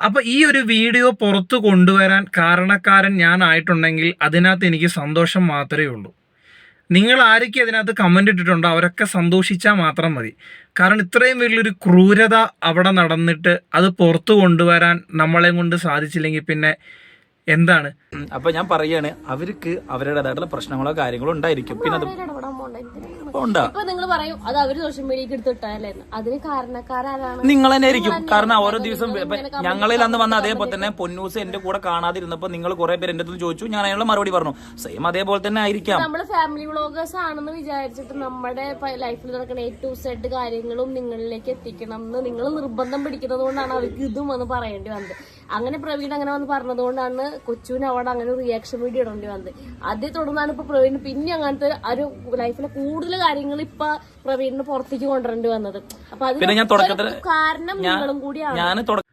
അപ്പോൾ ഈ ഒരു വീഡിയോ പുറത്തു കൊണ്ടുവരാൻ കാരണക്കാരൻ ഞാനായിട്ടുണ്ടെങ്കിൽ അതിനകത്ത് എനിക്ക് സന്തോഷം മാത്രമേ ഉള്ളൂ. നിങ്ങൾ ആരൊക്കെ അതിനകത്ത് കമന്റ് ഇട്ടിട്ടുണ്ടോ അവരൊക്കെ സന്തോഷിച്ചാൽ മാത്രം മതി. കാരണം ഇത്രയും വലിയൊരു ക്രൂരത അവിടെ നടന്നിട്ട് അത് പുറത്തു കൊണ്ടുവരാൻ നമ്മളെ കൊണ്ട് സാധിച്ചില്ലെങ്കിൽ പിന്നെ എന്താണ്. അപ്പൊ ഞാൻ പറയാണ് അവർക്ക് അവരുടേതായിട്ടുള്ള പ്രശ്നങ്ങളോ കാര്യങ്ങളോ ഉണ്ടായിരിക്കും. പിന്നെ അത് ഇടപെടാൻ ഉണ്ടാ. ഇപ്പൊ നിങ്ങൾ പറയും അത് അവർ സോഷ്യൽ മീഡിയക്ക് എടുത്തിട്ടല്ലേ അതിന് കാരണക്കാരാണ് നിങ്ങൾ തന്നെ ആയിരിക്കും കാരണം ഓരോ ദിവസം ഞങ്ങളിൽ അന്ന് വന്ന അതേപോലെ തന്നെ പൊന്നൂസ് എന്റെ കൂടെ കാണാതിരുന്നപ്പോ നിങ്ങൾ കുറെ പേര് എന്റെ അടുത്ത് ചോദിച്ചു. ഞാൻ അതിനുള്ള മറുപടി പറഞ്ഞു. സെയിം അതേപോലെ തന്നെ ആയിരിക്കാം. നമ്മൾ ഫാമിലി വ്ളോഗേഴ്സ് ആണെന്ന് വിചാരിച്ചിട്ട് നമ്മുടെ ലൈഫിൽ നടക്കുന്ന എ ടു സെഡ് കാര്യങ്ങളും നിങ്ങളിലേക്ക് എത്തിക്കണം എന്ന് നിങ്ങൾ നിർബന്ധം പിടിക്കുന്നത് കൊണ്ടാണ് അവർക്ക് ഇതും എന്ന് പറയേണ്ടി വന്നത്. അങ്ങനെ പ്രവീൺ അങ്ങനെ വന്ന് പറഞ്ഞതുകൊണ്ടാണ് കൊച്ചുവിന് അവിടെ അങ്ങനെ റിയാക്ഷൻ വീഡിയോ ഇടേണ്ടി വന്നത്. അതേ തുടർന്നാണ് ഇപ്പൊ പ്രവീൺ പിന്നെ അങ്ങനത്തെ ഒരു ലൈഫിലെ കൂടുതൽ കാര്യങ്ങൾ ഇപ്പൊ പ്രവീണിന് പുറത്തേക്ക് കൊണ്ടുവരേണ്ടി വന്നത്. അപ്പൊ അത് കാരണം നിങ്ങളും കൂടിയാണ്.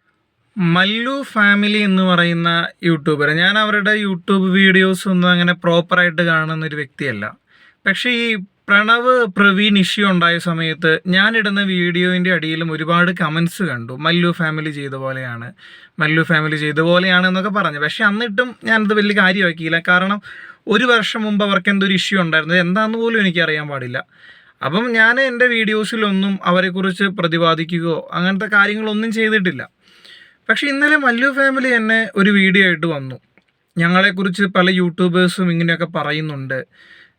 മല്ലു ഫാമിലി എന്ന് പറയുന്ന യൂട്യൂബർ. ഞാൻ അവരുടെ യൂട്യൂബ് വീഡിയോസ് ഒന്നും അങ്ങനെ പ്രോപ്പറായിട്ട് കാണുന്ന ഒരു വ്യക്തിയല്ല. പക്ഷേ ഈ പ്രണവ് പ്രവീൺ ഇഷ്യൂ ഉണ്ടായ സമയത്ത് ഞാനിടുന്ന വീഡിയോയിന്റെ അടിയിലും ഒരുപാട് കമൻസ് കണ്ടു. മല്ലു ഫാമിലി ചെയ്ത പോലെയാണ്. മല്ലു ഫാമിലി ചെയ്ത പോലെയാണ് എന്നൊക്കെ പറഞ്ഞു. പക്ഷെ അന്നിട്ടും ഞാനത് വലിയ കാര്യമാക്കിയില്ല. കാരണം ഒരു വർഷം മുമ്പ് അവർക്ക് എന്തൊരു ഇഷ്യൂ ഉണ്ടായിരുന്നു ഇത് എന്താണെന്ന് പോലും എനിക്ക് അറിയാൻ പാടില്ല. അപ്പം ഞാൻ എന്റെ വീഡിയോസിലൊന്നും അവരെക്കുറിച്ച് പ്രതിപാദിക്കുകയോ അങ്ങനത്തെ കാര്യങ്ങളൊന്നും ചെയ്തിട്ടില്ല. പക്ഷേ ഇന്നലെ മല്ലു ഫാമിലി എന്നെ ഒരു വീഡിയോ ആയിട്ട് വന്നു. ഞങ്ങളെക്കുറിച്ച് പല യൂട്യൂബേഴ്സും ഇങ്ങനെയൊക്കെ പറയുന്നുണ്ട്.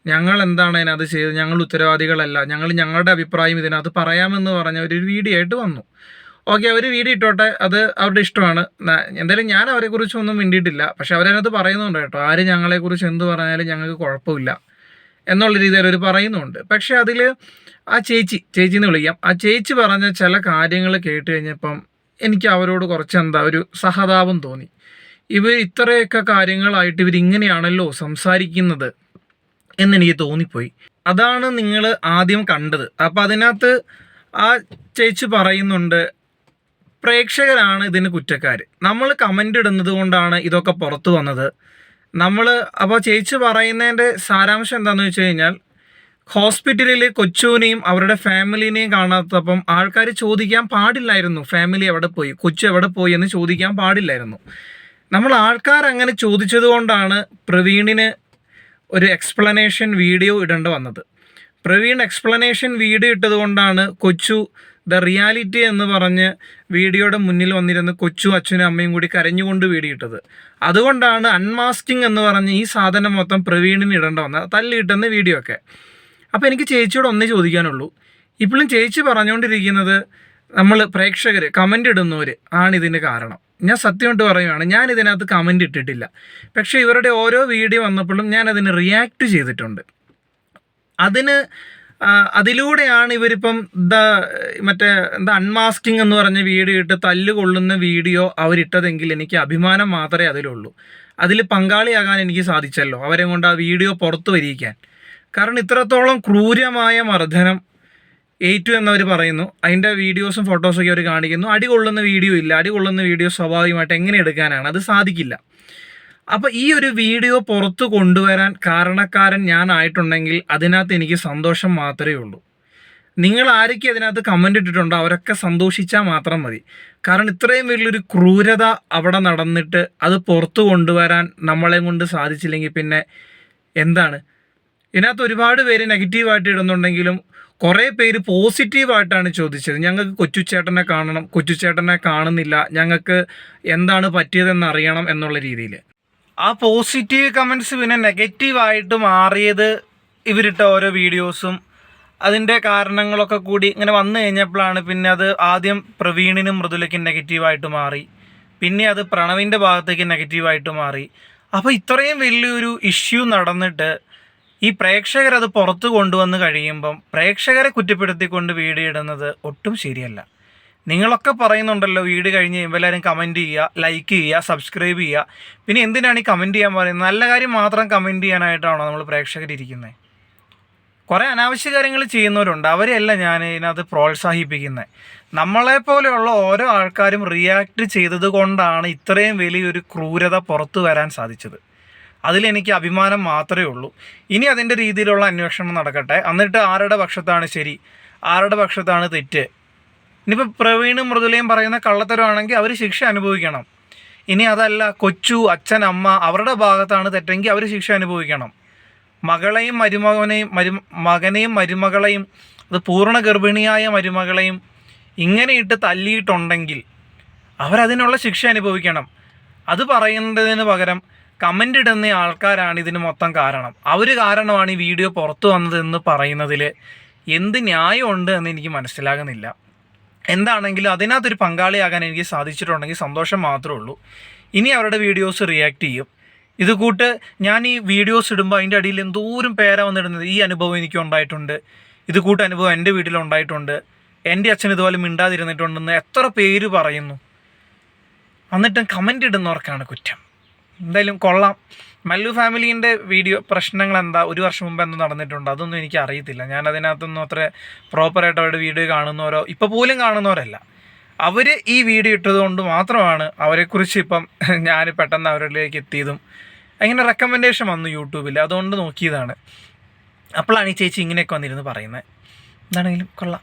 ഞങ്ങൾ എന്താണ് അതിനകത്ത് ചെയ്തത്? ഞങ്ങൾ ഉത്തരവാദികളല്ല. ഞങ്ങൾ ഞങ്ങളുടെ അഭിപ്രായം ഇതിനകത്ത് പറയാമെന്ന് പറഞ്ഞ ഒരു വീഡിയോ ആയിട്ട് വന്നു. ഓക്കെ അവർ വീഡിയോ ഇട്ടോട്ടെ. അത് അവരുടെ ഇഷ്ടമാണ്. എന്തായാലും ഞാൻ അവരെക്കുറിച്ചൊന്നും മിണ്ടിയിട്ടില്ല. പക്ഷെ അവരതിനകത്ത് പറയുന്നുണ്ട് കേട്ടോ. ആര് ഞങ്ങളെക്കുറിച്ച് എന്ത് പറഞ്ഞാലും ഞങ്ങൾക്ക് കുഴപ്പമില്ല എന്നുള്ള രീതിയിൽ അവർ പറയുന്നുണ്ട്. പക്ഷെ അതിൽ ആ ചേച്ചി ചേച്ചി എന്ന് വിളിക്കാം. ആ ചേച്ചി പറഞ്ഞ ചില കാര്യങ്ങൾ കേട്ട് കഴിഞ്ഞപ്പം എനിക്ക് അവരോട് കുറച്ച് എന്താ ഒരു സഹതാപം തോന്നി. ഇവർ ഇത്രയൊക്കെ കാര്യങ്ങളായിട്ട് ഇവരിങ്ങനെയാണല്ലോ സംസാരിക്കുന്നത്. എന്നെനിക്ക് തോന്നിപ്പോയി. അതാണ് നിങ്ങൾ ആദ്യം കണ്ടത്. അപ്പം അതിനകത്ത് ആ ചേച്ചി പറയുന്നുണ്ട് പ്രേക്ഷകരാണ് ഇതിന് കുറ്റക്കാർ നമ്മൾ കമന്റ് ഇടുന്നത് കൊണ്ടാണ് ഇതൊക്കെ പുറത്തു വന്നത്. നമ്മൾ അപ്പോൾ ചേച്ചി പറയുന്നതിന്റെ സാരാംശം എന്താണെന്ന് വെച്ച് കഴിഞ്ഞാൽ ഹോസ്പിറ്റലിൽ കൊച്ചുവിനെയും അവരുടെ ഫാമിലിനെയും കാണാത്തപ്പം ആൾക്കാർ ചോദിക്കാൻ പാടില്ലായിരുന്നു. ഫാമിലി എവിടെ പോയി? കൊച്ചു എവിടെ പോയി എന്ന് ചോദിക്കാൻ പാടില്ലായിരുന്നു. നമ്മൾ ആൾക്കാർ അങ്ങനെ ചോദിച്ചത് കൊണ്ടാണ് പ്രവീണിന് ഒരു എക്സ്പ്ലനേഷൻ വീഡിയോ ഇടേണ്ട വന്നത്. പ്രവീൺ എക്സ്പ്ലനേഷൻ വീഡിയോ ഇട്ടതുകൊണ്ടാണ് കൊച്ചു ദ റിയാലിറ്റി എന്ന് പറഞ്ഞ് വീഡിയോയുടെ മുന്നിൽ വന്നിരുന്ന് കൊച്ചു അച്ഛനും അമ്മയും കൂടി കരഞ്ഞുകൊണ്ട് വീഡിയോ ഇട്ടത്. അതുകൊണ്ടാണ് അൺമാസ്കിങ് എന്ന് പറഞ്ഞ് ഈ സാധനം മൊത്തം പ്രവീണിന് ഇടേണ്ട വന്നത്. തല്ലിയിട്ടെന്ന് വീഡിയോ ഒക്കെ. അപ്പോൾ എനിക്ക് ചേച്ചിയോട് ഒന്നേ ചോദിക്കാനുള്ളൂ. ഇപ്പോഴും ചേച്ചി പറഞ്ഞുകൊണ്ടിരിക്കുന്നത് നമ്മൾ പ്രേക്ഷകർ കമന്റ് ഇടുന്നവർ ആണ് ഇതിന് കാരണം. ഞാൻ സത്യമായിട്ട് പറയുകയാണ് ഞാൻ ഇതിനകത്ത് കമന്റ് ഇട്ടിട്ടില്ല. പക്ഷേ ഇവരുടെ ഓരോ വീഡിയോ വന്നപ്പോഴും ഞാൻ അതിന് റിയാക്ട് ചെയ്തിട്ടുണ്ട്. അതിന് അതിലൂടെയാണ് ഇവരിപ്പം ദ മറ്റേ എന്താ അൺമാസ്കിംഗ് എന്ന് പറഞ്ഞ വീഡിയോ ഇട്ട് തല്ലുകൊള്ളുന്ന വീഡിയോ അവരിട്ടതെങ്കിൽ എനിക്ക് അഭിമാനം മാത്രമേ അതിലുള്ളൂ. അതിൽ പങ്കാളിയാകാൻ എനിക്ക് സാധിച്ചല്ലോ അവരെ കൊണ്ട് ആ വീഡിയോ പുറത്തു വരിയിക്കാൻ. കാരണം ഇത്രത്തോളം ക്രൂരമായ മർദ്ദനം ഏറ്റു എന്നവർ പറയുന്നു അതിന്റെ വീഡിയോസും ഫോട്ടോസും ഒക്കെ അവർ കാണിക്കുന്നു. അടി കൊള്ളുന്ന വീഡിയോ ഇല്ല. അടി കൊള്ളുന്ന വീഡിയോ സ്വാഭാവികമായിട്ട് എങ്ങനെ എടുക്കാനാണ്? അത് സാധിക്കില്ല. അപ്പോൾ ഈ ഒരു വീഡിയോ പുറത്തു കൊണ്ടുവരാൻ കാരണക്കാരൻ ഞാനായിട്ടുണ്ടെങ്കിൽ അതിനകത്ത് എനിക്ക് സന്തോഷം മാത്രമേ ഉള്ളൂ. നിങ്ങൾ ആരൊക്കെ അതിനകത്ത് കമന്റ് ഇട്ടിട്ടുണ്ടോ അവരൊക്കെ സന്തോഷിച്ചാൽ മാത്രം മതി. കാരണം ഇത്രയും വലിയൊരു ക്രൂരത അവിടെ നടന്നിട്ട് അത് പുറത്തു കൊണ്ടുവരാൻ നമ്മളെ കൊണ്ട് സാധിച്ചില്ലെങ്കിൽ പിന്നെ എന്താണ്? ഇതിനകത്ത് ഒരുപാട് പേര് നെഗറ്റീവായിട്ട് ഇടുന്നുണ്ടെങ്കിലും കുറേ പേര് പോസിറ്റീവായിട്ടാണ് ചോദിച്ചത്. ഞങ്ങൾക്ക് കൊച്ചുച്ചേട്ടനെ കാണണം കൊച്ചുച്ചേട്ടനെ കാണുന്നില്ല ഞങ്ങൾക്ക് എന്താണ് പറ്റിയതെന്ന് അറിയണം എന്നുള്ള രീതിയിൽ. ആ പോസിറ്റീവ് കമൻസ് പിന്നെ നെഗറ്റീവായിട്ട് മാറിയത് ഇവരിട്ട ഓരോ വീഡിയോസും അതിന്റെ കാരണങ്ങളൊക്കെ കൂടി ഇങ്ങനെ വന്നു കഴിഞ്ഞപ്പോഴാണ് പിന്നെ അത് ആദ്യം പ്രവീണിനും മൃദുലയ്ക്കും നെഗറ്റീവായിട്ട് മാറി. പിന്നെ അത് പ്രണവിന്റെ ഭാഗത്തേക്ക് നെഗറ്റീവായിട്ട് മാറി. അപ്പോൾ ഇത്രയും വലിയൊരു ഇഷ്യൂ നടന്നിട്ട് ഈ പ്രേക്ഷകർ അത് പുറത്തു കൊണ്ടുവന്ന് കഴിയുമ്പം പ്രേക്ഷകരെ കുറ്റപ്പെടുത്തിക്കൊണ്ട് വീഡിയോ ഇടുന്നത് ഒട്ടും ശരിയല്ല. നിങ്ങളൊക്കെ പറയുന്നുണ്ടല്ലോ വീട് കഴിഞ്ഞ് എല്ലാവരും കമന്റ് ചെയ്യുക ലൈക്ക് ചെയ്യുക സബ്സ്ക്രൈബ് ചെയ്യുക. പിന്നെ എന്തിനാണ് ഈ കമന്റ് ചെയ്യാൻ പറയുന്നത്? നല്ല കാര്യം മാത്രം കമന്റ് ചെയ്യാനായിട്ടാണോ നമ്മൾ പ്രേക്ഷകരിരിക്കുന്നത് കുറേ അനാവശ്യ കാര്യങ്ങൾ ചെയ്യുന്നവരുണ്ട്. അവരെയല്ല ഞാൻ ഇതിനകത്ത് പ്രോത്സാഹിപ്പിക്കുന്നത് നമ്മളെപ്പോലെയുള്ള ഓരോ ആൾക്കാരും റിയാക്ട് ചെയ്തത് കൊണ്ടാണ് ഇത്രയും വലിയൊരു ക്രൂരത പുറത്തു വരാൻ സാധിച്ചത്. അതിലെനിക്ക് അഭിമാനം മാത്രമേ ഉള്ളൂ. ഇനി അതിന്റെ രീതിയിലുള്ള അന്വേഷണം നടക്കട്ടെ. എന്നിട്ട് ആരുടെ പക്ഷത്താണ് ശരി? ആരുടെ പക്ഷത്താണ് തെറ്റ്? ഇനിയിപ്പോൾ പ്രവീണും മൃദുലയും പറയുന്ന കള്ളത്തരമാണെങ്കിൽ അവർ ശിക്ഷ അനുഭവിക്കണം. ഇനി അതല്ല കൊച്ചു അച്ഛൻ അമ്മ അവരുടെ ഭാഗത്താണ് തെറ്റെങ്കിൽ അവർ ശിക്ഷ അനുഭവിക്കണം. മകളെയും മരുമകനെയും മരു മകനെയും മരുമകളെയും അത് പൂർണ ഗർഭിണിയായ മരുമകളെയും ഇങ്ങനെ ഇട്ട് തല്ലിയിട്ടുണ്ടെങ്കിൽ അവരതിനുള്ള ശിക്ഷ അനുഭവിക്കണം. അത് പറയുന്നതിന് പകരം കമന്റ് ഇടുന്ന ആൾക്കാരാണ് ഇതിന് മൊത്തം കാരണം. അവർ കാരണമാണ് ഈ വീഡിയോ പുറത്തു വന്നതെന്ന് പറയുന്നതിൽ എന്ത് ന്യായമുണ്ട് എന്ന് എനിക്ക് മനസ്സിലാകുന്നില്ല. എന്താണെങ്കിലും അതിനകത്തൊരു പങ്കാളിയാകാൻ എനിക്ക് സാധിച്ചിട്ടുണ്ടെങ്കിൽ സന്തോഷം മാത്രമേ ഉള്ളൂ. ഇനി അവരുടെ വീഡിയോസ് റിയാക്ട് ചെയ്യും. ഇത് കൂട്ട് ഞാൻ ഈ വീഡിയോസ് ഇടുമ്പോൾ അതിന്റെ അടിയിൽ എന്തോരം പേരാ വന്നിടുന്നത്. ഈ അനുഭവം എനിക്ക് ഉണ്ടായിട്ടുണ്ട്. ഇത് കൂട്ട് അനുഭവം എന്റെ വീട്ടിലുണ്ടായിട്ടുണ്ട് എന്റെ അച്ഛൻ ഇതുപോലെ മിണ്ടാതിരുന്നിട്ടുണ്ടെന്ന് എത്ര പേര് പറയുന്നു. എന്നിട്ടും കമന്റ് ഇടുന്നവർക്കാണ് കുറ്റം. എന്തായാലും കൊള്ളാം. മല്ലു ഫാമിലീന്റെ വീഡിയോ പ്രശ്നങ്ങൾ എന്താ ഒരു വർഷം മുമ്പ് എന്തോ നടന്നിട്ടുണ്ട്. അതൊന്നും എനിക്ക് അറിയത്തില്ല. ഞാൻ അതിനകത്തൊന്നും അത്ര പ്രോപ്പറായിട്ട് അവരുടെ വീഡിയോ കാണുന്നവരോ ഇപ്പോൾ പോലും കാണുന്നവരല്ല. അവർ ഈ വീഡിയോ ഇട്ടതുകൊണ്ട് മാത്രമാണ് അവരെക്കുറിച്ച് ഇപ്പം ഞാൻ പെട്ടെന്ന് അവരിലേക്ക് എത്തിയതും. അങ്ങനെ റെക്കമെൻഡേഷൻ വന്നു യൂട്യൂബിൽ. അതുകൊണ്ട് നോക്കിയതാണ്. അപ്പോഴാണ് ഈ ചേച്ചി ഇങ്ങനെയൊക്കെ വന്നിരുന്ന് പറയുന്നത്. എന്താണെങ്കിലും കൊള്ളാം.